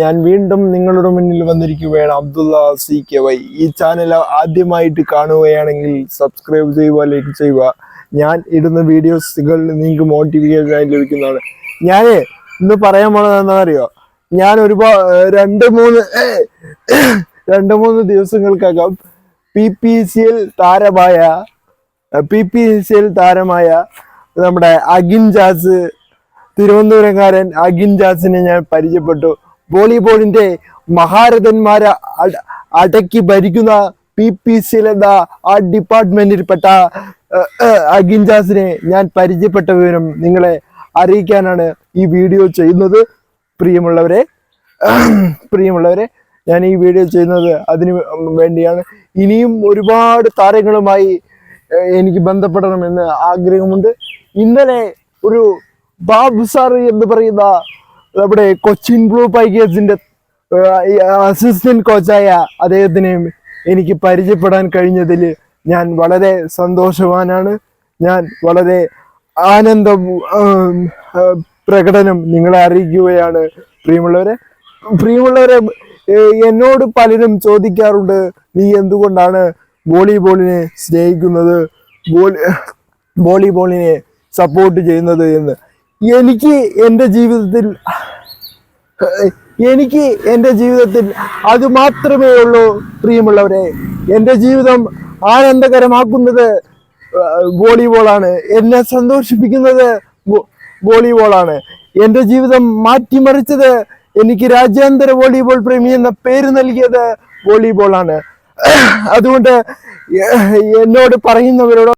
ഞാൻ വീണ്ടും നിങ്ങളുടെ മുന്നിൽ വന്നിരിക്കുകയാണ് അബ്ദുള്ള സി കെ വൈ ഈ ചാനൽ ആദ്യമായിട്ട് കാണുകയാണെങ്കിൽ സബ്സ്ക്രൈബ് ചെയ്യുക ലൈക്ക് ചെയ്യുക. ഞാൻ ഇടുന്ന വീഡിയോസുകൾ നിങ്ങൾക്ക് മോട്ടിവേഷൻ ലഭിക്കുന്നതാണ്. ഞാൻ ഇന്ന് പറയാൻ പോണത് അറിയോ ഞാൻ ഒരുപാട് രണ്ട് മൂന്ന് രണ്ട് മൂന്ന് ദിവസങ്ങൾക്കകം പി പി സി എൽ താരമായ പി പി സി എൽ താരമായ നമ്മുടെ അഗിൻ ജാസ് തിരുവനന്തപുരംകാരൻ അഗിൻ ജാസിനെ ഞാൻ പരിചയപ്പെട്ടു. വോളിബോളിന്റെ മഹാരഥന്മാരെ അടക്കി ഭരിക്കുന്ന പി പി സി എന്ന ആ ഡിപ്പാർട്ട്മെന്റിൽപ്പെട്ട ഏഹ്, ഞാൻ പരിചയപ്പെട്ട വിവരം നിങ്ങളെ അറിയിക്കാനാണ് ഈ വീഡിയോ ചെയ്യുന്നത്. പ്രിയമുള്ളവരെ പ്രിയമുള്ളവരെ ഞാൻ ഈ വീഡിയോ ചെയ്യുന്നത് അതിന് വേണ്ടിയാണ്. ഇനിയും ഒരുപാട് താരങ്ങളുമായി എനിക്ക് ബന്ധപ്പെടണമെന്ന് ആഗ്രഹമുണ്ട്. ഇന്നലെ ഒരു ബാബു സാർ എന്ന് പറയുന്ന നമ്മുടെ കൊച്ചിൻ ബ്ലൂ പൈക്കേഴ്സിന്റെ അസിസ്റ്റന്റ് കോച്ചായ അദ്ദേഹത്തിനെ എനിക്ക് പരിചയപ്പെടാൻ കഴിഞ്ഞതിൽ ഞാൻ വളരെ സന്തോഷവാനാണ്. ഞാൻ വളരെ ആനന്ദ പ്രകടനം നിങ്ങളെ അറിയിക്കുകയാണ്. പ്രിയമുള്ളവരെ പ്രിയമുള്ളവരെ എന്നോട് പലരും ചോദിക്കാറുണ്ട് നീ എന്തുകൊണ്ടാണ് വോളിബോളിനെ സ്നേഹിക്കുന്നത്? വോളി വോളിബോളിനെ സപ്പോർട്ട് ചെയ്യുന്നത്? എന്ന്. എനിക്ക് എന്റെ ജീവിതത്തിൽ എനിക്ക് എന്റെ ജീവിതത്തിൽ അത് മാത്രമേ ഉള്ളൂ പ്രിയമുള്ളവരെ. എന്റെ ജീവിതം ആനന്ദകരമാക്കുന്നത് വോളിബോളാണ്. എന്നെ സന്തോഷിപ്പിക്കുന്നത് വോളിബോളാണ്. എന്റെ ജീവിതം മാറ്റിമറിച്ചത് എനിക്ക് രാജ്യാന്തര വോളിബോൾ പ്രേമി എന്ന പേര് നൽകിയത് വോളിബോളാണ്. അതുകൊണ്ട് എന്നോട് പറയുന്നവരോട്